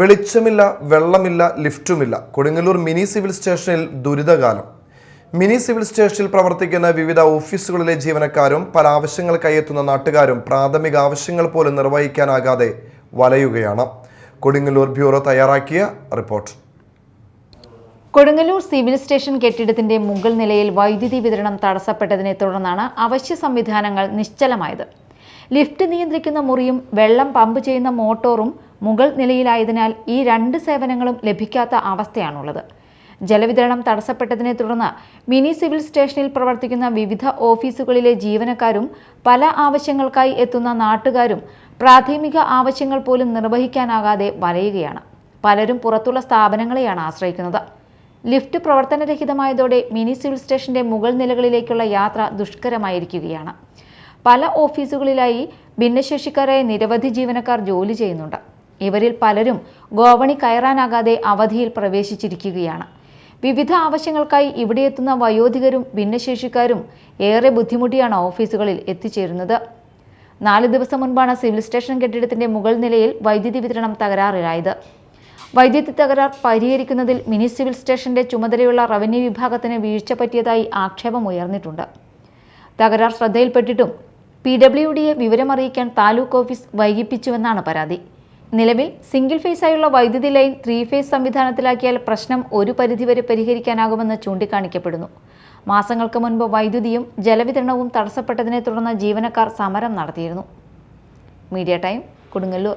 വെളിച്ചമില്ല വെള്ളമില്ല ലിഫ്റ്റുമില്ല. Kodungallur mini civil സ്റ്റേഷനിൽ ദുരിതകാലം. Mini civil സ്റ്റേഷനിൽ പ്രവർത്തിക്കുന്ന വിവിധ ഓഫീസുകളിലെ ജീവനക്കാരും പല ആവശ്യങ്ങൾക്കായി എത്തുന്ന നാട്ടുകാരും പ്രാഥമിക ആവശ്യങ്ങൾ പോലും നിർവഹിക്കാനാകാതെ വലയുകയാണ്. കൊടുങ്ങല്ലൂർ ബ്യൂറോ തയ്യാറാക്കിയ റിപ്പോർട്ട്. കൊടുങ്ങല്ലൂർ സിവിൽ സ്റ്റേഷൻ കെട്ടിടത്തിന്റെ മുകൾ നിലയിൽ വൈദ്യുതി വിതരണം തടസ്സപ്പെട്ടതിനെ തുടർന്നാണ് അവശ്യ സംവിധാനങ്ങൾ നിശ്ചലമായത്. ലിഫ്റ്റ് നിയന്ത്രിക്കുന്ന മുറിയും വെള്ളം പമ്പ് ചെയ്യുന്ന മോട്ടോറും മുകൾ നിലയിലായതിനാൽ ഈ രണ്ട് സേവനങ്ങളും ലഭിക്കാത്ത അവസ്ഥയാണുള്ളത്. ജലവിതരണം തടസ്സപ്പെട്ടതിനെ തുടർന്ന് മിനി സിവിൽ സ്റ്റേഷനിൽ പ്രവർത്തിക്കുന്ന വിവിധ ഓഫീസുകളിലെ ജീവനക്കാരും പല ആവശ്യങ്ങൾക്കായി എത്തുന്ന നാട്ടുകാരും പ്രാഥമിക ആവശ്യങ്ങൾ പോലും നിർവഹിക്കാനാകാതെ വലയുകയാണ്. പലരും പുറത്തുള്ള സ്ഥാപനങ്ങളെയാണ് ആശ്രയിക്കുന്നത്. ലിഫ്റ്റ് പ്രവർത്തനരഹിതമായതോടെ മിനി സിവിൽ സ്റ്റേഷന്റെ മുകൾ നിലകളിലേക്കുള്ള യാത്ര ദുഷ്കരമായിരിക്കുകയാണ്. പല ഓഫീസുകളിലായി ഭിന്നശേഷിക്കാരായ നിരവധി ജീവനക്കാർ ജോലി ചെയ്യുന്നുണ്ട്. ഇവരിൽ പലരും ഗോവണി കയറാനാകാതെ അവധിയിൽ പ്രവേശിച്ചിരിക്കുകയാണ്. വിവിധ ആവശ്യങ്ങൾക്കായി ഇവിടെ എത്തുന്ന വയോധികരും ഭിന്നശേഷിക്കാരും ഏറെ ബുദ്ധിമുട്ടിയാണ് ഓഫീസുകളിൽ എത്തിച്ചേരുന്നത്. നാല് ദിവസം മുൻപാണ് സിവിൽ സ്റ്റേഷൻ കെട്ടിടത്തിന്റെ മുകൾ നിലയിൽ വൈദ്യുതി വിതരണം തകരാറിലായത്. വൈദ്യുതി തകരാർ പരിഹരിക്കുന്നതിൽ മിനി സിവിൽ സ്റ്റേഷന്റെ ചുമതലയുള്ള റവന്യൂ വിഭാഗത്തിന് വീഴ്ച പറ്റിയതായി ആക്ഷേപം ഉയർന്നിട്ടുണ്ട്. തകരാർ ശ്രദ്ധയിൽപ്പെട്ടിട്ടും പി ഡബ്ല്യു ഡിയെ വിവരമറിയിക്കാൻ താലൂക്ക് ഓഫീസ് വൈകിപ്പിച്ചുവെന്നാണ് പരാതി. നിലവിൽ സിംഗിൾ ഫേസായുള്ള വൈദ്യുതി ലൈൻ ത്രീ ഫേസ് സംവിധാനത്തിലാക്കിയാൽ പ്രശ്നം ഒരു പരിധിവരെ പരിഹരിക്കാനാകുമെന്ന് ചൂണ്ടിക്കാണിക്കപ്പെടുന്നു. മാസങ്ങൾക്ക് മുൻപ് വൈദ്യുതിയും ജലവിതരണവും തടസ്സപ്പെട്ടതിനെ തുടർന്ന് ജീവനക്കാർ സമരം നടത്തിയിരുന്നു. Media time Kodungallur.